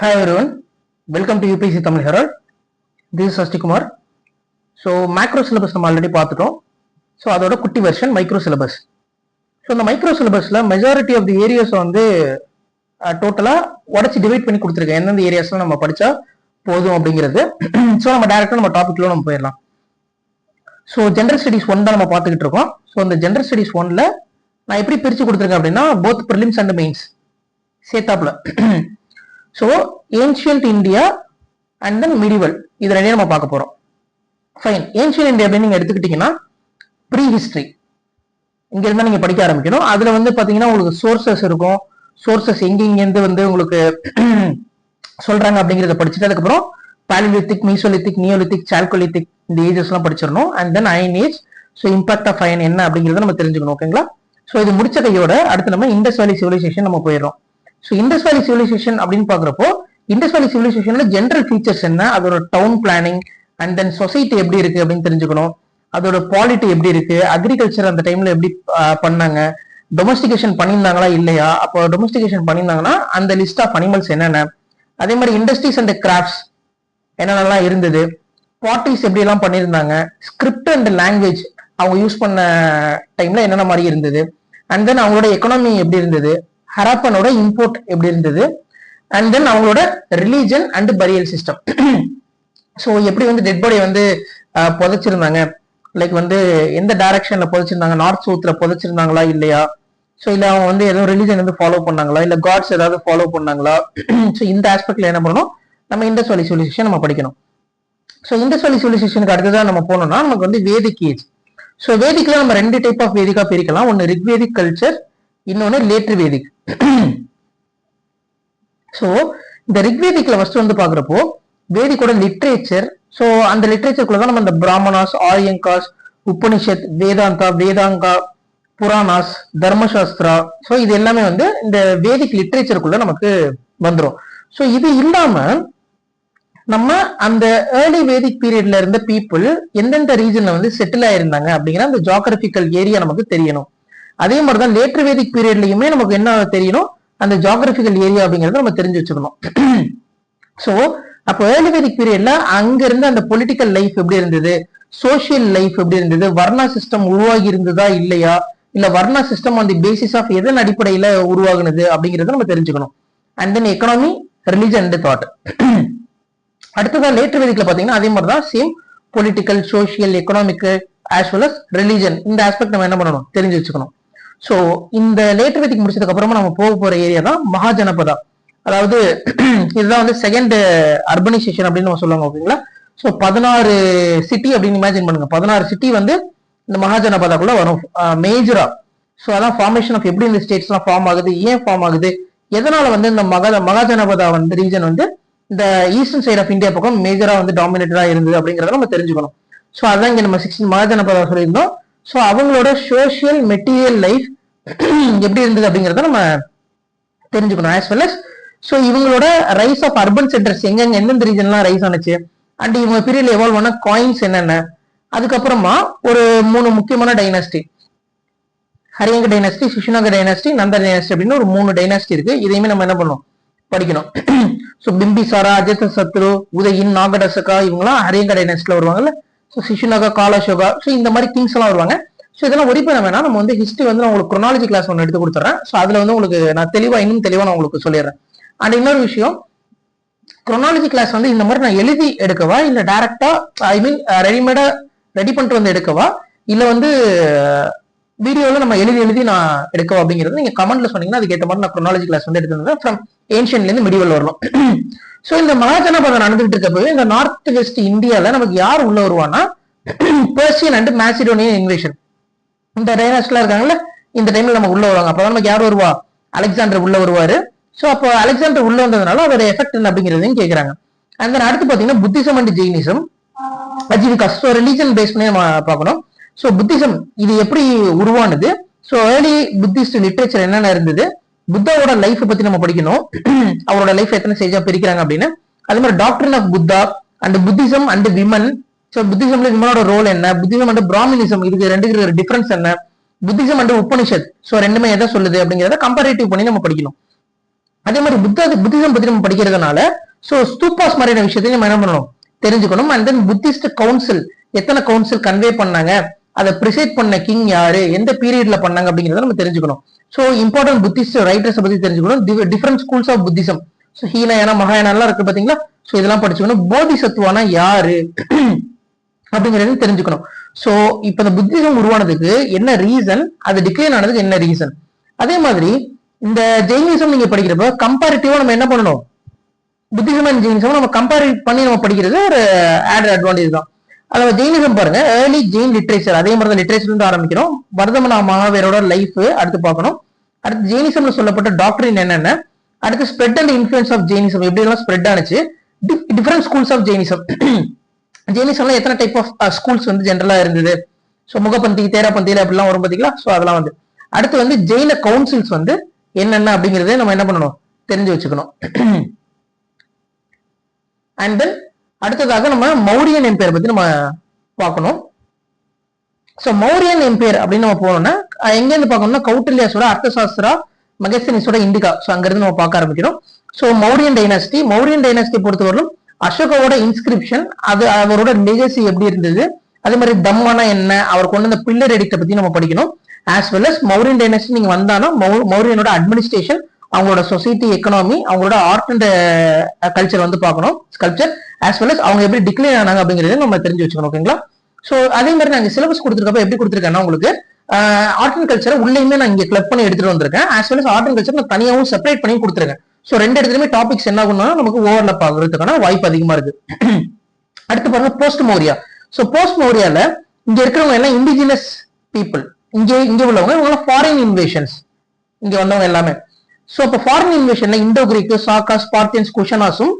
Hi everyone, welcome to UPC Tamil Herald. This is Sasti so macro syllabus நம்ம already பார்த்துட்டோம். So அதோட குட்டி version micro syllabus so இந்த micro சிலபஸில் majority of the areas வந்து டோட்டலாக உடச்சி டிவைட் பண்ணி கொடுத்துருக்கேன். எந்தெந்த ஏரியாஸ்லாம் நம்ம படித்தா போதும் அப்படிங்கிறது. ஸோ நம்ம டேரெக்டாக நம்ம டாபிக்ல நம்ம போயிடலாம். ஸோ ஜென்ரல் ஸ்டடிஸ் ஒன் தான் நம்ம பார்த்துக்கிட்டு இருக்கோம். ஸோ இந்த ஜென்ரல் ஸ்டடிஸ் ஒன்ல நான் எப்படி பிரித்து கொடுத்துருக்கேன் அப்படின்னா both prelims and mains சேத்தாப்ல so ancient India and then medieval இது ரெண்டையும் நம்ம பார்க்க போறோம். ஃபைன் ஏன்ஷியன் இந்தியா அப்படின்னு நீங்க எடுத்துக்கிட்டீங்கன்னா ப்ரீ ஹிஸ்டரி இங்க இருந்தா நீங்க படிக்க ஆரம்பிக்கணும். அதுல வந்து பாத்தீங்கன்னா உங்களுக்கு சோர்சஸ் இருக்கும். சோர்சஸ் எங்கெங்கேருந்து வந்து உங்களுக்கு சொல்றாங்க அப்படிங்கிறத படிச்சுட்டு அதுக்கப்புறம் பாலிலித்திக் மீசோலித்திக் நியோலித்திக் சால்கோலித்திக் இந்த ஏஜஸ் எல்லாம் படிச்சிடணும். And then iron age so impact of iron என்ன அப்படிங்கிறத நம்ம தெரிஞ்சுக்கணும் ஓகேங்களா ஸோ இது முடிச்ச கையோட அடுத்து நம்ம இண்டஸ் வேலி சிவிலைசேஷன் நம்ம போயிடுறோம். ஸோ இண்டஸ் வேலி சிவிலைசேஷன் அப்படின்னு பாக்குறப்போ இண்டஸ் வேலி சிவிலைசேஷன்ல ஜென்ரல் ஃபீச்சர்ஸ் என்ன? அதோட town planning and then society எப்படி இருக்கு அப்படின்னு தெரிஞ்சுக்கணும். அதோட குவாலிட்டி எப்படி இருக்கு? அக்ரிகல்ச்சர் அந்த டைம்ல எப்படி பண்ணாங்க? டொமஸ்டிகேஷன் பண்ணியிருந்தாங்களா? இல்லையா? அப்போ டொமஸ்டிகேஷன் பண்ணியிருந்தாங்கன்னா அந்த லிஸ்ட் ஆஃப் அனிமல்ஸ் என்னென்ன? அதே மாதிரி இண்டஸ்ட்ரீஸ் அண்ட் கிராஃப்ட்ஸ் என்னென்னலாம் இருந்தது? பாட்டிஸ் எப்படி எல்லாம் பண்ணியிருந்தாங்க? ஸ்கிரிப்ட் அண்ட் லாங்குவேஜ் அவங்க யூஸ் பண்ண டைம்ல என்னென்ன மாதிரி இருந்தது? அண்ட் தென் அவங்களோட எக்கனாமி எப்படி இருந்தது? ஹராப்பனோட இம்போர்ட் எப்படி இருந்தது? அண்ட் தென் அவங்களோட religion and burial system so எப்படி வந்து டெட் பாடி வந்து புதைச்சிருந்தாங்க? லைக் வந்து எந்த டைரக்ஷன்ல புதைச்சிருந்தாங்க? நார்த் சவுத்ல புதைச்சிருந்தாங்களா? இல்லையா? ஸோ இல்லை அவங்க வந்து எதுவும் ரிலீஜன் வந்து ஃபாலோ பண்ணாங்களா? இல்லை காட்ஸ் ஏதாவது ஃபாலோ பண்ணாங்களா? ஸோ இந்த ஆஸ்பெக்ட்ல என்ன பண்ணணும்? நம்ம இந்த வேலி சிவிலைசேஷன் நம்ம படிக்கணும். ஸோ இந்த வேலி சிவிலைசேஷனுக்கு அடுத்ததான் நம்ம போனோம்னா நமக்கு வந்து வேதிக் ஏஜ் ஸோ வேதிக்ல நம்ம ரெண்டு டைப் ஆஃப் வேதிக்கா பிரிக்கலாம். ஒன்று ரிக்வேதிக் கல்ச்சர் இன்னொன்னு லேட்ரு வேதிக் ஸோ இந்த ரிக்வேதிக்ல ஃபர்ஸ்ட் வந்து பாக்குறப்போ வேதிக்கோட லிட்ரேச்சர் ஸோ அந்த லிட்ரேச்சருக்குள்ள தான் நம்ம இந்த பிராமணாஸ் ஆரியங்காஸ் உபனிஷத் வேதாந்தா வேதாங்கா புராணாஸ் தர்மசாஸ்திரா ஸோ இது எல்லாமே வந்து இந்த வேதிக் லிட்ரேச்சருக்குள்ள நமக்கு வந்துடும் ஸோ இது இல்லாம நம்ம அந்த ஏர்லி வேதிக் பீரியட்ல இருந்த பீப்புள் எந்தெந்த ரீஜன்ல வந்து செட்டில் ஆயிருந்தாங்க அப்படிங்கிற அந்த ஜாகிரபிக்கல் ஏரியா நமக்கு தெரியணும். அதே மாதிரி தான் லேட்டர் வேதிக் பீரியட்லயுமே நமக்கு என்ன தெரியணும்? அந்த ஜாகிரபிக்கல் ஏரியா அப்படிங்கறத நம்ம தெரிஞ்சு வச்சுக்கணும். ஸோ அப்போ ஏர்லி வேதிக் பீரியட்ல அங்கிருந்து அந்த பொலிட்டிக்கல் லைஃப் எப்படி இருந்தது? சோஷியல் லைஃப் எப்படி இருந்தது? வர்ணா சிஸ்டம் உருவாகி இருந்ததா இல்லையா? இல்ல வர்ணா சிஸ்டம் அந்த பேசிஸ் ஆஃப் எதன் அடிப்படையில உருவாகுனது அப்படிங்கறத நம்ம தெரிஞ்சுக்கணும். And then economy religion and thought அடுத்ததா லேட்டர் வேதிக்ல பாத்தீங்கன்னா அதே மாதிரி தான் same political social economic as well as religion இந்த ஆஸ்பெக்ட் நம்ம என்ன பண்ணணும்? தெரிஞ்சு வச்சுக்கணும். ஸோ இந்த லேட்டர் வேதிக் முடிச்சதுக்கு அப்புறமா நம்ம போக போற ஏரியா தான் மகாஜனபதா. அதாவது இதுதான் வந்து செகண்ட் அர்பனைசேஷன் அப்படின்னு நம்ம சொல்லுவாங்க ஓகேங்களா? ஸோ பதினாறு சிட்டி அப்படின்னு இமேஜின் பண்ணுங்க. பதினாறு சிட்டி வந்து இந்த மகாஜனபதாக்குள்ள வரும். மேஜரா ஸோ அதான் ஃபார்மேஷன் ஆஃப் எப்படி இந்த ஸ்டேட்ஸ் எல்லாம் ஃபார்ம் ஆகுது ஏன் ஃபார்ம் ஆகுது? எதனால வந்து இந்த மகா மகாஜனபதா வந்து ரீஜன் வந்து இந்த ஈஸ்டர்ன் சைட் ஆஃப் இந்தியா பக்கம் மேஜரா வந்து டாமினேட்டடா இருந்தது அப்படிங்கறத நம்ம தெரிஞ்சுக்கணும். ஸோ அதான் இங்க நம்ம சிக்ஸ்டீன் மகாஜனபதா சொல்லியிருந்தோம். ஸோ அவங்களோட சோஷியல் மெட்டீரியல் லைஃப் எப்படி இருந்தது அப்படிங்கிறத நம்ம தெரிஞ்சுக்கணும். ஆஸ் வெல் அஸ் ஸோ இவங்களோட ரைஸ் ஆஃப் அர்பன் சென்டர்ஸ் எங்கெங்க எந்தெந்த ரீஜன்லாம் ரைஸ் ஆனுச்சு? அண்ட் இவங்க பீரியட்ல எவால்வ் ஆன காயின்ஸ் என்னென்ன? அதுக்கப்புறமா ஒரு மூணு முக்கியமான dynasty Haryanka dynasty Shishunaga dynasty Nanda dynasty அப்படின்னு ஒரு மூணு டைனாஸ்டி இருக்கு. இதையுமே நம்ம என்ன பண்ணணும் படிக்கணும். ஸோ பிம்பிசாரா அஜித சத்ரு உதயின் நாகடசகா இவங்களாம் ஹரியங்க டைனாஸ்டில வருவாங்கல்ல? சிஷுனகா காலாசோகா ஸோ இந்த மாதிரி கிங்ஸ் எல்லாம் வருவாங்க. ஸோ இதெல்லாம் ஒரி பண்ண வேணாம். நம்ம வந்து ஹிஸ்ட்ரி வந்து நான் உங்களுக்கு குரோனாலஜி கிளாஸ் ஒன்று எடுத்து கொடுத்துறேன். ஸோ அதில் வந்து உங்களுக்கு நான் தெளிவாக இன்னும் தெளிவாக நான் உங்களுக்கு சொல்லிடுறேன். அண்ட் இன்னொரு விஷயம் குரோனாலஜி கிளாஸ் வந்து இந்த மாதிரி நான் எழுதி எடுக்கவா? இல்லை டேரெக்டா ஐ மீன் ரெடிமேடாக ரெடி பண்ணிட்டு வந்து எடுக்கவா? இல்லை வந்து வீடியோவில் நம்ம எழுதி எழுதி நான் எடுக்கவா அப்படிங்கிறது நீங்கள் கமெண்ட்ல சொன்னீங்கன்னா அதுக்கேற்ற மாதிரி நான் குரோனாலஜி கிளாஸ் வந்து எடுத்துருந்தேன் ஃப்ரம் ஏன்ஷியன்லேருந்து மிடிவல் வரணும். சோ இந்த மகாஜனபதம் நடந்துகிட்டு இருக்கப்பவே இந்த நார்த் வெஸ்ட் இந்தியால நமக்கு யார் உள்ள வருவான்னா பெர்சியன் அண்ட் மேசிடோனியன் இன்வேஷன் இந்த டைனாஸ்ட்லாம் இருக்காங்கல்ல இந்த டைம்ல நம்ம உள்ள வருவாங்க. அப்பதான் நமக்கு யார் வருவா? அலெக்சாண்டர் உள்ள வருவாரு. சோ அப்போ அலெக்சாண்டர் உள்ள வந்ததுனால அதோட எஃபெக்ட் என்ன அப்படிங்கிறதையும் கேக்குறாங்க. அந்த அடுத்து பாத்தீங்கன்னா Buddhism and Jainism Ajivikas so religion base பண்ணி நம்ம பார்க்கணும். ஸோ புத்திசம் இது எப்படி உருவானது? ஸோ ஏர்லி புத்திஸ்ட் லிட்ரேச்சர் என்னென்ன இருந்தது? புத்தாவோட லைஃப் பத்தி நம்ம படிக்கணும். அவரோட லைஃப் எத்தனை ஸ்டேஜா பிரிக்கிறாங்க அப்படின்னு. அதே மாதிரி doctrine of Buddha and Buddhism and women so புத்திசம்ல விமனோட ரோல் என்ன? புத்திசம் அண்ட் பிராமினிசம் இதுக்கு ரெண்டுக்கு டிஃபரன்ஸ் என்ன? புத்திசம் அண்ட் உபனிஷத் ஸோ ரெண்டுமே எதை சொல்லுது அப்படிங்கிறத கம்பேரிட்டிவ் பண்ணி நம்ம படிக்கணும். அதே மாதிரி புத்தா புத்திசம் பத்தி நம்ம படிக்கிறதுனால சோ ஸ்தூபாஸ் மாதிரியான விஷயத்தையும் நம்ம என்ன பண்ணணும்? தெரிஞ்சுக்கணும். அண்ட் தென் புத்திஸ்ட் கவுன்சில் எத்தனை கவுன்சில் கன்வே பண்ணாங்க? அதை ப்ரிசைட் பண்ண கிங் யாரு? எந்த பீரியட்ல பண்ணாங்க அப்படிங்கறத நம்ம தெரிஞ்சுக்கணும். ஸோ இம்பார்ட்டன்ட் புத்திஸ்ட் ரைட்டர்ஸ் பத்தி தெரிஞ்சுக்கணும். Different schools of Buddhism so Hinayana மகாயானா இருக்கு பாத்தீங்களா ஸோ இதெல்லாம் படிச்சுக்கணும். போதிசத்துவானா யாரு? அப்படிங்கறது தெரிஞ்சுக்கணும். ஸோ இப்ப இந்த புத்திசம் உருவானதுக்கு என்ன ரீசன் அது டிக்ளைன் ஆனதுக்கு என்ன ரீசன் அதே மாதிரி இந்த ஜெயினிசம் நீங்க படிக்கிறப்ப கம்பேரிட்டிவா நம்ம என்ன பண்ணணும்? புத்திசம் அண்ட் ஜெயினிசம் நம்ம கம்பேர் பண்ணி நம்ம படிக்கிறது ஒரு ஆட் அட்வான்டேஜ் தான். அதுல ஜெயினிசம் பாருங்க. ஏர்லி ஜெயின் லிட்ரேச்சர் அதே மாதிரி தான் லிட்ரேச்சர் இருந்து ஆரம்பிக்கிறோம். வர்தமனா மகாவீரோட லைஃப் அடுத்து பார்க்கணும். அடுத்து ஜெயினிசம்ல சொல்லப்பட்ட டாக்டரின் என்னென்ன? அடுத்து spread and influence of Jainism எப்படி எல்லாம் ஸ்ப்ரெட் ஆனிச்சு டிஃபரெண்ட் ஸ்கூல்ஸ் ஆஃப் ஜெயினிசம் ஜெயினிசம்ல எத்தனை டைப் ஆஃப் ஸ்கூல்ஸ் வந்து ஜென்ரலா இருந்தது? ஸோ முகப்பந்தி தேராப்பந்தியில அப்படிலாம் வரும் பார்த்தீங்களா ஸோ அதெல்லாம் வந்து. அடுத்து வந்து ஜெயின கவுன்சில்ஸ் வந்து என்னென்ன அப்படிங்கறத நம்ம என்ன பண்ணணும்? தெரிஞ்சு வச்சுக்கணும். அண்ட் தென் அடுத்ததாக நம்ம மௌரியன் எம்பையர் பத்தி நம்ம பார்க்கணும். ஸோ மௌரியன் எம்பையர் அப்படின்னு நம்ம போனோம்னா எங்கேருந்து பார்க்கணும்னா கௌட்டில்யாஸோட அர்த்தசாஸ்திரா மகேசனிஸோட இண்டிகா. ஸோ அங்கிருந்து நம்ம பார்க்க ஆரம்பிக்கிறோம். So Mauryan dynasty Mauryan dynasty பொறுத்தவரையிலும் அசோகாவோட இன்ஸ்கிரிப்ஷன் அது அவரோட லெகசி எப்படி இருந்தது? அதே மாதிரி தம்மானா என்ன? அவர் கொண்டு வந்த பில்லர் எடிக்டை பத்தி நம்ம படிக்கணும். As well as Mauryan dynasty நீங்க வந்தாலும் மௌரியனோட அட்மினிஸ்ட்ரேஷன் அவங்களோட சொசைட்டி எக்கனாமி அவங்களோட ஆர்ட் அண்ட் கல்ச்சர் வந்து பார்க்கணும். ஸ்கல்ச்சர் ஆஸ் வெல் அஸ் அவங்க எப்படி டிக்ளேர் ஆனாங்க அப்படிங்கறத நம்ம தெரிஞ்சு வச்சுக்கணும் ஓகேங்களா ஸோ அதே மாதிரி நாங்கள் சிலபஸ் கொடுத்துருக்கப்ப எப்படி கொடுத்துருக்கேன்னா உங்களுக்கு ஆர்ட் அண்ட் கல்ச்சரை உள்ளேயுமே நான் இங்க கிளப் பண்ணி எடுத்துட்டு வந்திருக்கேன். As well as art and culture நான் தனியாகவும் செப்பரேட் பண்ணி கொடுத்துருக்கேன். ஸோ ரெண்டு இடத்துலயுமே டாபிக்ஸ் என்ன ஆகும்னா நமக்கு ஓவர்லப் ஆகுறதுக்கான வாய்ப்பு அதிகமா இருக்கு. அடுத்து பாருங்க போஸ்ட் மோரியா ஸோ போஸ்ட் மோரியால இங்க இருக்கிறவங்க எல்லாம் இண்டிஜினஸ் பீப்புள் இங்க இங்க உள்ளவங்க இவங்க ஃபாரின் இன்வேஷன்ஸ் இங்க வந்தவங்க எல்லாமே. சோ இப்போ ஃபாரின் இன்வேஷன்ல இண்டோ கிரீக்கு சாக்கா பார்த்தியன்ஸ் குஷனாஸும்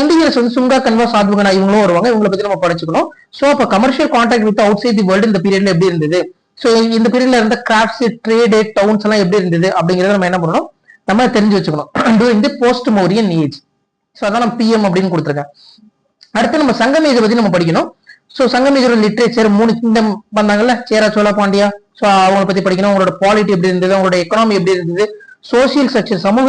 இண்டிஜினஸ் வந்து சுங்கா கன்வா சாத்வகனா இவங்களும் வருவாங்க. இவங்களை பத்தி நம்ம படிச்சுக்கணும். ஸோ அப்போ commercial contact with outside the world இந்த பீரியட்ல எப்படி இருந்தது? ஸோ இந்த பீரியட்ல இருந்த கிராஃப்ட்ஸ் ட்ரேடு டவுன்ஸ் எல்லாம் எப்படி இருந்தது? அப்படிங்கறத நம்ம என்ன பண்ணணும்? நம்ம தெரிஞ்சு வச்சுக்கணும். During the post Mauryan age so அதான் நம்ம பிஎம் அப்படின்னு கொடுத்துருக்கேன். அடுத்து நம்ம சங்கமேஜை பத்தி நம்ம படிக்கணும். ஸோ சங்கமேஜோட லிட்ரேச்சர் மூணு கிங்டம் வந்தாங்கல்ல சேரா சோழா பாண்டியா. ஸோ அவங்கள பத்தி படிக்கணும். அவங்களோட பாலிட்டி எப்படி இருந்தது? அவங்களோட எக்கனாமி எப்படி இருந்தது? சோசியல் ஸ்ட்ரக்சர் சமூக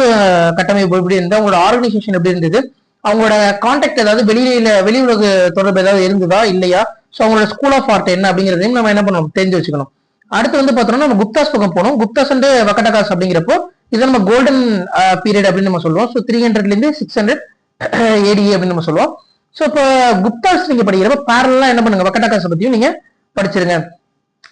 கட்டமைப்பு எப்படி இருந்தது? அவங்களோட ஆர்கனைசேஷன் எப்படி இருந்தது? அவங்களோட கான்டாக்ட் ஏதாவது வெளியில வெளி உலக தொடர்பு ஏதாவது இருந்ததா இல்லையா? ஸோ அவங்களோட ஸ்கூல் ஆஃப் ஆர்ட் என்ன அப்படிங்கிறதையும் நம்ம என்ன பண்ணணும்? தெரிஞ்சு வச்சுக்கணும். அடுத்து வந்து பார்த்தோம்னா நம்ம குப்தாஸ் பக்கம் போனோம் குப்தாஸ் அண்ட் வக்கடகாஸ் அப்படிங்கிறப்போ இதை நம்ம கோல்டன் பீரியட் அப்படின்னு நம்ம சொல்லுவோம். ஸோ த்ரீ ஹண்ட்ரட்லேருந்து சிக்ஸ் ஹண்ட்ரட் ஏடி அப்படின்னு நம்ம சொல்லுவோம். ஸோ இப்போ குப்தாஸ் நீங்க படிக்கிறப்ப பேரலாம் என்ன பண்ணுங்க? வக்கடகாஸ் பத்தியும் நீங்க படிச்சிருங்க.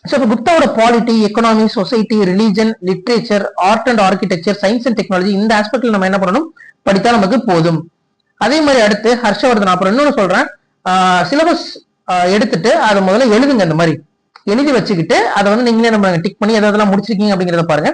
ஸோ இப்போ குப்தாவோட polity economy society religion literature art and architecture science and technology இந்த ஆஸ்பெக்டில் நம்ம என்ன பண்ணணும்? படித்தா நமக்கு போதும். அதே மாதிரி அடுத்து ஹர்ஷவர்தன். அப்புறம் இன்னொன்று சொல்றேன். சிலபஸ் எடுத்துட்டு அதை முதல்ல எழுதுங்க இந்த மாதிரி. எழுதி வச்சுக்கிட்டு அதை வந்து நீங்களே நம்ம டிக் பண்ணி எதாவது முடிச்சிருக்கீங்க அப்படிங்கிறத பாருங்க.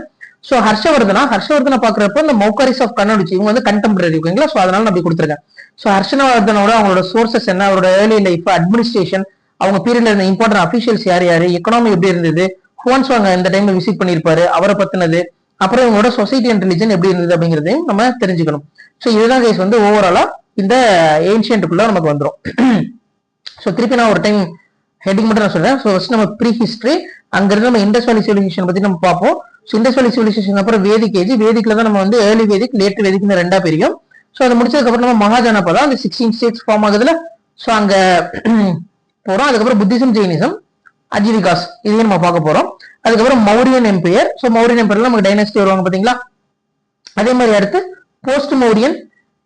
ஸோ ஹர்ஷவர்தனா? ஹர்ஷவர்தனை பாக்குறப்ப இந்த மௌக்காரிஸ் ஆஃப் கண்ணடிச்சு இவங்க வந்து கண்டெம்பரரி ஓகேங்களா? ஸோ அதனால நான் அப்படி கொடுத்துருக்கேன். ஸோ ஹர்ஷவர்தனோட அவங்களோட சோர்சஸ் என்ன? அவரோட ஏர்லி லைஃப் அட்மினிஸ்ட்ரேஷன் அவங்க பீரியட்ல இருந்த இம்பார்ட்டன்ட் அபிஷியல்ஸ் யார் யார் எக்கனாமி எப்படி இருந்தது ஹோன்ஸ் வாங்க இந்த டைம்ல விசிட் பண்ணியிருப்பாரு அவரை பத்தினது அப்புறம் இவங்களோட சொசைட்டி அண்ட் ரிலிஜன் எப்படி இருந்தது அப்படிங்கிறதையும் நம்ம தெரிஞ்சுக்கணும். ஸோ இதுதான் கேஸ் வந்து ஓவராலா இந்த ஏன்ஷியன்ட்டுக்குள்ள நமக்கு வந்துடும் ஸோ திருப்பி நான் ஒரு டைம் ஹெட்டிங் மட்டும் நான் சொல்றேன். ஸோ ஃபர்ஸ்ட் நம்ம ப்ரீ ஹிஸ்டரி அங்கிருந்து நம்ம இண்டஸ் வேலி சிவிலைசேஷன் பத்தி நம்ம பார்ப்போம். ஸோ இண்டஸ் வேலி சிவிலைசேஷன் அப்புறம் வேதிக் ஏஜ் வேதிக்ல தான் நம்ம வந்து ஏர்லி வேதிக் லேட் வேதிக்னு ரெண்டா பிரியும். ஸோ அதை முடிச்சதுக்கப்புறம் நம்ம மகாஜனப்பா தான் அந்த சிக்ஸ்டீன் ஸ்டேட்ஸ் ஃபார்ம் ஆகுதுல. ஸோ அங்கே போகிறோம் அதுக்கப்புறம் புத்திசம் ஜெயினிசம் அஜிரிகாஸ் இதையும் நம்ம பார்க்க போறோம். அதுக்கப்புறம் மௌரியன் எம்பையர் ஸோ மௌரியன் எம்பையர்ல நமக்கு டைனஸ்டி வருவாங்க பாத்தீங்களா அதே மாதிரி அடுத்து போஸ்ட் மௌரியன்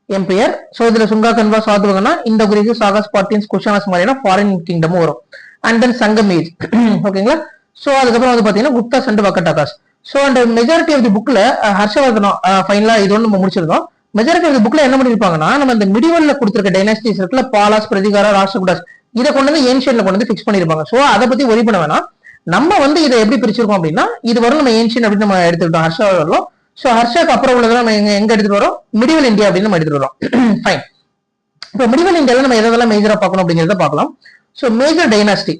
எம்பையர் ஸோ இதுல சுங்கா கன்வா சாதுவகனா இந்த குரீஸ் சாகாஸ் பார்ட்டின்ஸ் குஷானஸ் மாதிரியான ஃபாரின் கிங்டமும் வரும். And then Sangam age. ஓகேங்களா ஸோ அதுக்கப்புறம் வந்து பாத்தீங்கன்னா Guptas and Vakatakas. So and majority of the புக்ல ஹர்ஷவர்தனம் ஃபைனலா இது ஒன்று நம்ம முடிச்சிருந்தோம் மெஜாரிட்டி ஆஃப் தி புக்ல என்ன பண்ணிருப்பாங்கன்னா நம்ம இந்த மிடிவல்ல கொடுத்துருக்க டைனாஸ்டிஸ் இருக்குல்ல பாலாஸ் பிரதிகாரா ராஷ்டிரகுடாஸ் இதை கொண்டு வந்து ஏன்ஷியன்ல கொண்டு வந்து ஃபிக்ஸ் பண்ணிருப்பாங்க. ஸோ அதை பத்தி ஒரி பண்ண வேணாம். நம்ம வந்து இதை எப்படி பிரிச்சிருக்கோம் அப்படின்னா இது வரும் நம்ம ஏன்ஷியன் அப்படின்னு நம்ம எடுத்துக்கிட்டோம். ஹர்ஷவர்தனம் ஸோ ஹர்ஷாக்கு அப்புறம் உள்ளதை நம்ம எங்க எங்க எடுத்துட்டு வரோம்? மிடிவல் இந்தியா அப்படின்னு நம்ம எடுத்துட்டு வரோம். ஃபைன் இப்போ மிடிவல் இந்தியாவில் நம்ம எதெல்லாம் மேஜரா பார்க்கணும் அப்படிங்கிறத பார்க்கலாம். ஸோ மேஜர் டைனாஸ்டி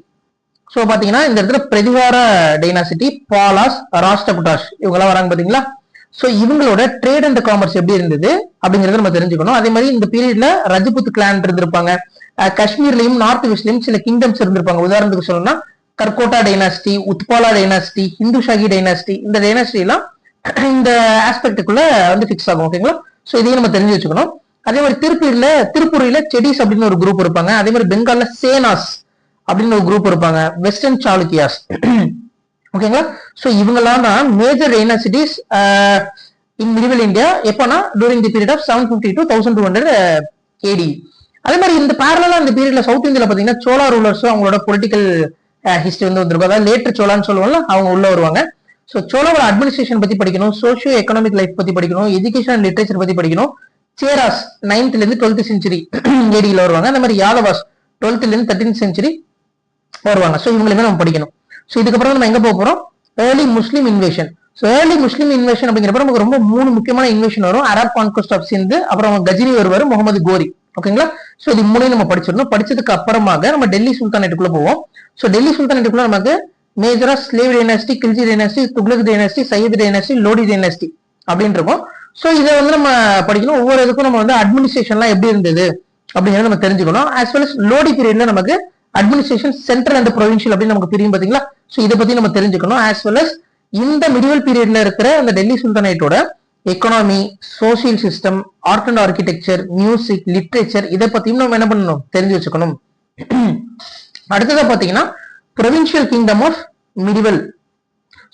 ஸோ பாத்தீங்கன்னா இந்த இடத்துல பிரதிகார டைனாசிட்டி பாலாஸ் ராஷ்டிரகுட்டாஷ் இவங்கெல்லாம் வராங்க பாத்தீங்களா ஸோ இவங்களோட ட்ரேட் அண்ட் காமர்ஸ் எப்படி இருந்தது அப்படிங்கறத நம்ம தெரிஞ்சுக்கணும். அதே மாதிரி இந்த பீரியட்ல ரஜபுத் கிளான் இருந்திருப்பாங்க. காஷ்மீர்லயும் நார்த் வெஸ்ட்லயும் சில கிங்டம்ஸ் இருந்திருப்பாங்க. உதாரணத்துக்கு சொல்லணும்னா Karkota dynasty Utpala dynasty Hindu Shahi dynasty இந்த டைனாஸ்டி எல்லாம் இந்த ஆஸ்பெக்டுக்குள்ள வந்து ஃபிக்ஸ் ஆகும் ஓகேங்களா ஸோ இதையும் நம்ம தெரிஞ்சு வச்சுக்கணும். அதே மாதிரி திருப்பூர்ல திருப்பூரில செடிஸ் அப்படின்னு ஒரு குரூப் இருப்பாங்க. அதே மாதிரி பெங்கால்ல சேனாஸ் அப்படின்னு ஒரு குரூப் இருப்பாங்க. வெஸ்டர்ன் சாளுக்கியாஸ் ஓகேங்களா ஸோ இவங்கெல்லாம் தான் major dynasties in medieval India எப்போனா during the period of seven fifty to thousand two hundred AD அதே மாதிரி இந்த பேரலா இந்த பீரியட்ல சவுத் இந்தியாவில் பாத்தீங்கன்னா சோழா ரூலர்ஸும் அவங்களோட பொலிட்டிக்கல் ஹிஸ்டரி uh, வந்து வந்திருக்கும் அதாவது லேட்டர் சோழான்னு சொல்லுவாங்கல்ல அவங்க உள்ள வருவாங்க. ஸோ சோழாவோட அட்மினிஸ்ட்ரேஷன் பத்தி படிக்கணும் சோஷியோ எக்கனாமிக் லைஃப் பத்தி படிக்கணும் எஜுகேஷன் அண்ட் லிட்ரேச்சர் பத்தி படிக்கணும். சேராஸ் நைன்த்ல இருந்து டுவெல்த் செஞ்சுரி ஏடியில் வருவாங்க. அந்த மாதிரி யாதவாஸ் டுவெல்த்ல இருந்து தேர்டீன் செஞ்சுரி வருவாங்க. ஸோ இவங்களுமே நம்ம படிக்கணும். ஸோ இதுக்கப்புறம் நம்ம எங்க போக போறோம்? Early Muslim invasion so early Muslim invasion அப்படிங்கிறப்ப நமக்கு ரொம்ப மூணு முக்கியமான இன்வேஷன் வரும். அரப் கான்கோஸ்ட் ஆஃப் சிந்து அப்புறம் கஜினி வருவார் முகமது கோரி. ஓகேங்களா ஸோ இது மூணையும் நம்ம படிச்சிடணும். படிச்சதுக்கு அப்புறமாக நம்ம டெல்லி சுல்தானேட்டுக்குள்ள போவோம். ஸோ டெல்லி சுல்தானேட்டுக்குள்ள நமக்கு மேஜரா slave dynasty Khilji dynasty Tughlaq dynasty Sayyid dynasty Lodi dynasty அப்படின்னு இருக்கும். ஸோ இதை வந்து நம்ம படிக்கணும். ஒவ்வொரு இதுக்கும் நம்ம வந்து அட்மினிஸ்ட்ரேஷன்லாம் எப்படி இருந்தது அப்படிங்கிறத நம்ம தெரிஞ்சுக்கணும். ஆஸ் வெல் அஸ் லோடி பீரியட்ல நமக்கு அட்மினிஸ்ட்ரேஷன் சென்ட்ரல் அண்ட் ப்ரொவின்ஷியல் அப்படின்னு நமக்கு பிரியும் பாத்தீங்களா? ஸோ இதை பத்தி நம்ம தெரிஞ்சுக்கணும். ஆஸ் வெல் அஸ் இந்த மிடிவல் பீரியட்ல இருக்கிற அந்த Delhi சுல்தானேட்டோட economy social system art and architecture music literature இதை பத்தியும் நம்ம என்ன பண்ணணும்? தெரிஞ்சு வச்சுக்கணும். அடுத்ததா பாத்தீங்கன்னா provincial kingdom of medieval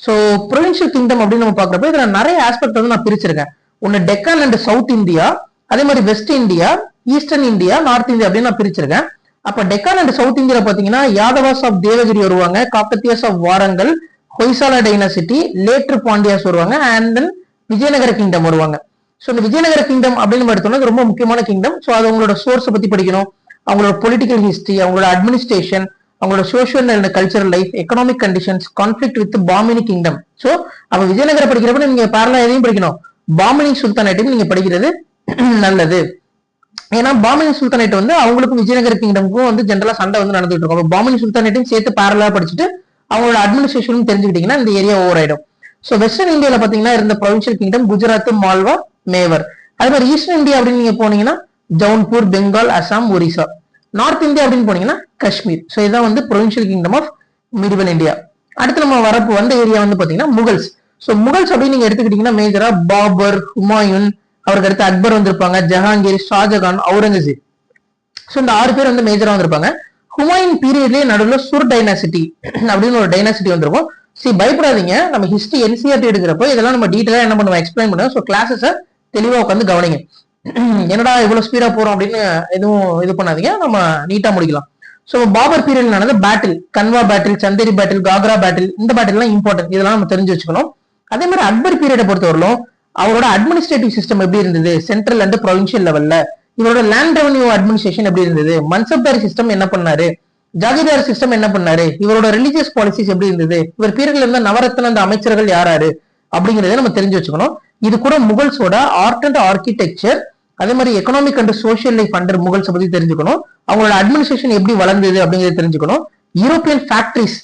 so provincial kingdom அப்படின்னு நம்ம பாக்குறப்ப இதுல நிறைய ஆஸ்பெக்ட் வந்து நான் பிரிச்சிருக்கேன். ஒன்னு டெக்கான் அண்ட் சவுத் இந்தியா அதே மாதிரி west India eastern India north India அப்படின்னு நான் பிரிச்சிருக்கேன். அப்ப டெக்கான் அண்ட் சவுத் இந்தியா பாத்தீங்கன்னா யாதவாஸ் ஆஃப் தேவகிரி வருவாங்க Kakatiyas of Warangal Hoysala dynasty later Pandyas வருவாங்க அண்ட் தென் விஜயநகர கிங்டம் வருவாங்க. ஸோ இந்த விஜயநகர கிங்டம் அப்படின்னு நம்ம எடுத்தோம்னா ரொம்ப முக்கியமான கிங்டம் ஸோ அது அவங்களோட சோர்ஸை பத்தி படிக்கணும். அவங்களோட பொலிட்டிக்கல் ஹிஸ்டரி அவங்களோட அட்மினிஸ்ட்ரேஷன் அவங்களோட social and cultural life economic conditions conflict with Bahmani kingdom so அப்ப விஜயநகர படிக்கிறப்ப நீங்க பேரலா எதையும் படிக்கணும். பாமினி சுல்தானேட்டையும் நீங்க படிக்கிறது நல்லது. ஏன்னா பாமினி சுல்தானேட் வந்து அவங்களுக்கும் விஜயநகர கிங்டமுக்கும் வந்து ஜென்ரலா சண்டை வந்து நடந்துட்டு இருக்கும். பாமினி சுல்தானேட்டையும் சேர்த்து பேரலா படிச்சுட்டு அவங்களோட அட்மினிஸ்ட்ரேஷனும் தெரிஞ்சுக்கிட்டீங்கன்னா இந்த ஏரியா ஓவர் ஆயிடும். ஸோ வெஸ்டர்ன் இந்தியால பாத்தீங்கன்னா இருந்த ப்ரொவின்ஷியல் கிங்டம் குஜராத் மால்வா மேவர் அதே மாதிரி ஈஸ்டர்ன் இந்தியா அப்படின்னு நீங்க போனீங்கன்னா ஜவுன்பூர் பெங்கால் அசாம் ஒரிசா நார்த் இந்தியா அப்படின்னு போனீங்கன்னா காஷ்மீர் ஸோ இதுதான் வந்து provincial kingdom of medieval India அடுத்து நம்ம வரப்பு வந்த ஏரியா வந்து பாத்தீங்கன்னா முகல்ஸ் ஸோ முகல்ஸ் அப்படின்னு நீங்க எடுத்துக்கிட்டீங்கன்னா மேஜரா பாபர் ஹுமாயூன் அவருக்கு அடுத்து அக்பர் வந்திருப்பாங்க ஜஹாங்கீர் ஷாஜகான் அவுரங்கசீப் ஸோ இந்த ஆறு பேர் வந்து மேஜரா வந்திருப்பாங்க. ஹுமாயூன் பீரியட்லயே நடுவில் சுர் டைனாசிட்டி அப்படின்னு ஒரு டைனாசிட்டி வந்திருக்கும். சரி பயப்படாதீங்க. நம்ம ஹிஸ்ட்ரி என்சிஆர்டி எடுக்கிறப்போ இதெல்லாம் நம்ம டீட்டெயிலாக என்ன பண்ணுவோம்? எக்ஸ்பிளைன் பண்ணுவோம். ஸோ கிளாஸஸை தெளிவாக உட்காந்து கவனிங்க. என்னடா இவ்வளோ ஸ்பீடாக போறோம் அப்படின்னு எதுவும் இது பண்ணாதீங்க. நம்ம நீட்டாக முடிக்கலாம். ஸோ பாபர் பீரியட் நடந்த battle Khanwa battle Chanderi battle Ghaghra battle இந்த பேட்டில்லாம் இம்பார்ட்டன்ட் இதெல்லாம் நம்ம தெரிஞ்சு வச்சுக்கணும். அதே மாதிரி அக்பர் பீரியடை பொறுத்தவரையிலும் அவரோட அட்மினிஸ்ட்ரேட்டிவ் சிஸ்டம் எப்படி இருந்தது? சென்ட்ரல் அண்ட் ப்ரொவின்ஷியல் லெவல்ல இவரோட லேண்ட் ரெவன்யூ அட்மினிஸ்ட்ரேஷன் எப்படி இருந்தது? மன்சப்தாரி சிஸ்டம் என்ன பண்ணாரு? ஜாகிதார் சிஸ்டம் என்ன பண்ணாரு? இவரோட ரிலீஜியஸ் பாலிசிஸ் எப்படி இருந்தது? இவர் பீரியட்ல இருந்த நவரத்ன அந்த அமைச்சர்கள் யாராரு? அப்படிங்கறத நம்ம தெரிஞ்சு வச்சுக்கணும். இது கூட முகல்ஸோட ஆர்ட் அண்ட் ஆர்கிடெக்சர் அதே மாதிரி economic and social life under Mughals பத்தி தெரிஞ்சுக்கணும். அவங்களோட அட்மினிஸ்ட்ரேஷன் எப்படி வளர்ந்தது அப்படிங்கறத தெரிஞ்சுக்கணும். யூரோப்பியன் ஃபேக்டரிஸ்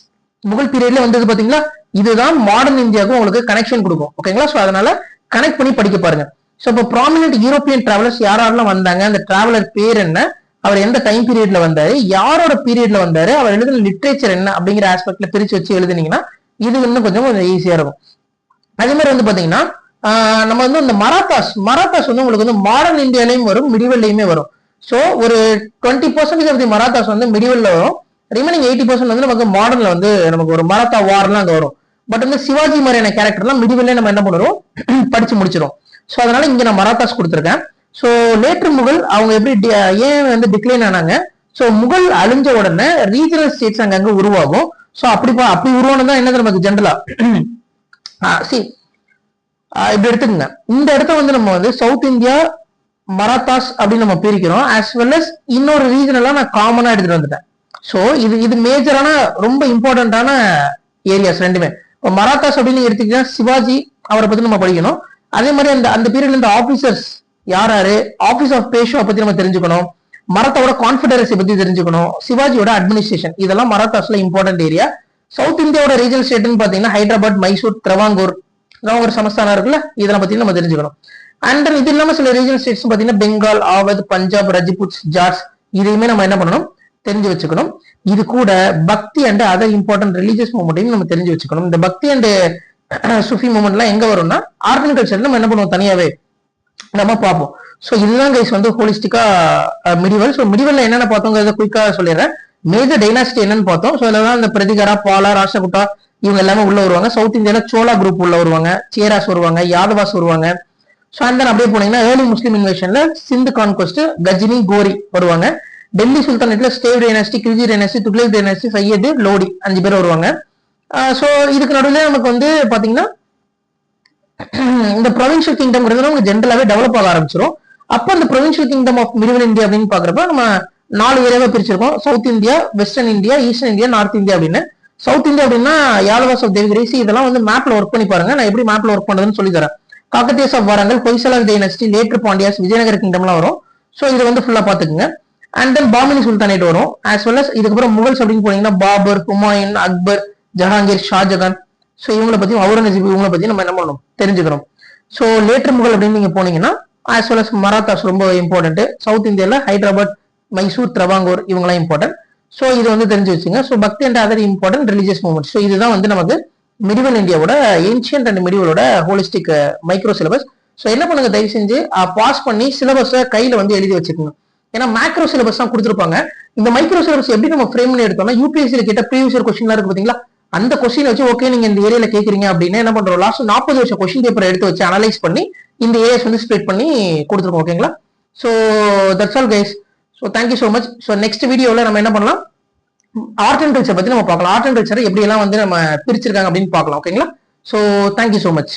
முகல் பீரியட்ல வந்தது பாத்தீங்களா? இதுதான் மாடர்ன் இந்தியாவுக்கும் உங்களுக்கு கனெக்ஷன் கொடுக்கும். ஓகேங்களா சோ அதனால கனெக்ட் பண்ணி படிக்க பாருங்க. சோ இப்போ ப்ராமினென்ட் யூரோப்பியன் டிராவலர்ஸ் யாரெல்லாம் வந்தாங்க? அந்த டிராவலர் பேர் என்ன? அவர் எந்த டைம் பீரியட்ல வந்தாரு? யாரோட பீரியட்ல வந்தாரு? அவர் எழுதின லிட்ரேச்சர் என்ன? அப்படிங்கிற ஆஸ்பெக்ட்ல பிரிச்சு வச்சு எழுதுனீங்கன்னா இது இன்னும் கொஞ்சம் கொஞ்சம் ஈஸியா இருக்கும். அதே மாதிரி வந்து பாத்தீங்கன்னா நம்ம வந்து இந்த மராத்தாஸ் மராத்தாஸ் வந்து உங்களுக்கு வந்து மாடர்ன் இந்தியாலையும் வரும் மிடிவல்லையுமே வரும். ஸோ ஒரு twenty percentage of the Marathas வந்து மிடிவல்ல வரும். ரிமைனிங் எயிட்டி பர்சன்ட் வந்து நமக்கு மாடர்ன்ல வந்து நமக்கு ஒரு மராத்தா வார்லாம் அங்கே வரும். பட் வந்து சிவாஜி மாதிரியான கேரக்டர்லாம் மிடிவல்லே நம்ம என்ன பண்ணுறோம் படிச்சு முடிச்சிடும் ஸோ அதனால இங்க நான் மராத்தாஸ் கொடுத்துருக்கேன். ஸோ லேட்டர் முகல் அவங்க எப்படி ஏன் வந்து டிக்ளைன் ஆனாங்க? ஸோ முகல் அழிஞ்ச உடனே ரீஜனல் ஸ்டேட்ஸ் அங்கங்க உருவாகும். ஸோ அப்படி அப்படி உருவானதான் என்னது நமக்கு ஜென்ரலா சி இப்படி எடுத்துக்கங்க. இந்த இடத்த வந்து நம்ம வந்து சவுத் இந்தியா மராத்தாஸ் அப்படின்னு நம்ம பிரிக்கிறோம். ஆஸ் வெல் அஸ் இன்னொரு ரீஜனெல்லாம் நான் காமனா எடுத்துட்டு வந்துட்டேன். ஸோ இது இது மேஜரான ரொம்ப இம்பார்ட்டண்டான ஏரியாஸ் ரெண்டுமே. இப்போ மராத்தாஸ் அப்படின்னு எடுத்துக்கிட்டா எடுத்துக்கிட்டீங்கன்னா சிவாஜி அவரை பத்தி நம்ம படிக்கணும். அதே மாதிரி அந்த அந்த பீரியட்ல இந்த ஆபீசர்ஸ் யார் யாரு? ஆபீஸ் ஆஃப் பேஷுவா பத்தி நம்ம தெரிஞ்சுக்கணும். மரத்தோட கான்ஃபெடரசி பத்தி தெரிஞ்சுக்கணும். சிவாஜியோட அட்மினிஸ்ட்ரேஷன் இதெல்லாம் மராத்தாஸ்ல இம்பார்ட்டன்ட் ஏரியா சவுத் இந்தியாவோட ரீஜனல் ஸ்டேட்னு பாத்தீங்கன்னா ஹைதராபாத் மைசூர் திரவாங்கூர். இதெல்லாம் ஒரு சமஸ்தானம் இருக்குல்ல? இதெல்லாம் பத்தி நம்ம தெரிஞ்சுக்கணும். அண்ட் இது இல்லாம சில ரீஜனல் ஸ்டேட்ஸ் பாத்தீங்கன்னா பெங்கால் ஆவத் பஞ்சாப் ரஜிபுத் ஜார்ஸ் இதையுமே நம்ம என்ன பண்ணணும்? தெரிஞ்சு வச்சுக்கணும். இது கூட Bhakti and other important religious மூமெண்ட்டையும் நம்ம தெரிஞ்சு வச்சுக்கணும். இந்த பக்தி அண்ட் சுஃபி மூமெண்ட்லாம் எங்க வரும்னா ஆர்கன் கல்ச்சர் நம்ம என்ன பண்ணுவோம்? தனியாவே நம்ம பார்ப்போம். ஸோ இதுதான் கைஸ் வந்து ஹோலிஸ்டிக்கா மிடிவல் ஸோ மிடிவல்ல என்னென்ன பார்த்தோங்கிறத குயிக்காக சொல்லிடுறேன். மேஜர் டைனாசிட்டி என்னன்னு பார்த்தோம். ஸோ இதெல்லாம் தான் இந்த பிரதிகரா பாலா ராஷ்டிரகுட்டா இவங்க எல்லாமே உள்ள வருவாங்க. சவுத் இந்தியால சோலா குரூப் உள்ள வருவாங்க. சேராஸ் வருவாங்க யாதவாஸ் வருவாங்க. ஸோ அந்த அப்படியே போனீங்கன்னா ஏர்லி முஸ்லீம் இன்வேஷன்ல சிந்து கான்கொஸ்ட் கஜினி கோரி வருவாங்க. Delhi சுல்தானேட்ல slave dynasty Khilji dynasty Tughlaq dynasty Sayyid Lodi அஞ்சு பேர் வருவாங்க. ஸோ இதுக்கு நடுவில் நமக்கு வந்து பாத்தீங்கன்னா இந்த ப்ரொவின்ஷியல் கிங்டம்ங்கிறது நமக்கு ஜென்ரலாவே டெவலப் ஆக ஆரம்பிச்சிடும் அப்போ அந்த provincial kingdom of medieval India அப்படின்னு பாக்குறப்ப நம்ம நாலு ஏரியாவா பிரிச்சிருக்கோம். South India western India eastern India north India அப்படின்னு. சவுத் இந்தியா அப்படின்னா யாழ்வாஸ் ஆஃப் தேவகிரிசி இதெல்லாம் வந்து மேப்ல ஒர்க் பண்ணி பாருங்க. நான் எப்படி மேப்ல ஒர்க் பண்ணுறதுன்னு சொல்லி தரேன். காக்கத்தியஸ் ஆஃப் வரங்கள் ஹொய்சலர் டைனஸ்டி லேட்டர் பாண்டியாஸ் விஜயநகர் கிங்டம்லாம் வரும். ஸோ இதை வந்து ஃபுல்லா பார்த்துக்குங்க. அண்ட் தென் பாமினி சுல்தானேட் வரும். ஆஸ் வெல் அஸ் இதுக்கப்புறம் முகல்ஸ் அப்படின்னு போனீங்கன்னா பாபர் ஹுமாயூன் அக்பர் ஜஹாங்கீர் ஷாஜகான் ஸோ இவங்களை பற்றியும் அவுரங்கசீப் இவங்களை பத்தி நம்ம என்ன பண்ணணும்? தெரிஞ்சுக்கணும். ஸோ லேட்டர் முகல் அப்படின்னு நீங்க போனீங்கன்னா ஆஸ் வெல் அஸ் மராத்தாஸ் ரொம்ப இம்பார்ட்டன்ட் சவுத் இந்தியாவில் ஹைதராபாத் மைசூர் திரவாங்கூர் இவங்களாம் இம்பார்ட்டன்ட் ஸோ இது வந்து தெரிஞ்சு வச்சுங்க. So Bhakti and other important religious movement so இதுதான் வந்து நமக்கு மிடிவல் இந்தியாவோட ஏன்ஷியன்ட் அண்ட் மிடிவலோட ஹோலிஸ்டிக் மைக்ரோ சிலபஸ் ஸோ என்ன பண்ணுங்க? தயவு செஞ்சு uh, பாஸ் பண்ணி சிலபஸை கையில வந்து எழுதி வச்சுக்கோங்க. ஏன்னா மேக்ரோ சிலபஸ் தான் கொடுத்துருப்பாங்க. இந்த மைக்ரோ சிலபஸ் எப்படி நம்ம ஃப்ரேம் பண்ணி எடுத்தோம்னா யூபிஎஸ்சியில் கேட்ட ப்ரீவியஸ் இயர் கொஸ்டின்லாம் இருக்கு பார்த்தீங்களா அந்த கொஸ்டின் வச்சு ஓகே நீங்க இந்த ஏரியால கேக்குறீங்க அப்படின்னா என்ன பண்றோம்? லாஸ்ட் நாற்பது வருஷம் கொஸ்டின் பேப்பர் எடுத்து வச்சு அனலைஸ் பண்ணி இந்த ஏரியாஸ் வந்து ஸ்ப்ளிட் பண்ணி கொடுத்துருக்கோம் ஓகேங்களா so that's all guys so thank you so much so next வீடியோவில் நம்ம என்ன பண்ணலாம்? ஆர்ட் அண்ட் கல்ச்சர் பத்தி நம்ம பார்க்கலாம். ஆர்ட் அண்ட் கல்ச்சரை எப்படி எல்லாம் வந்து நம்ம பிரிச்சிருக்காங்க அப்படின்னு பார்க்கலாம் ஓகேங்களா ஸோ தேங்க்யூ ஸோ மச்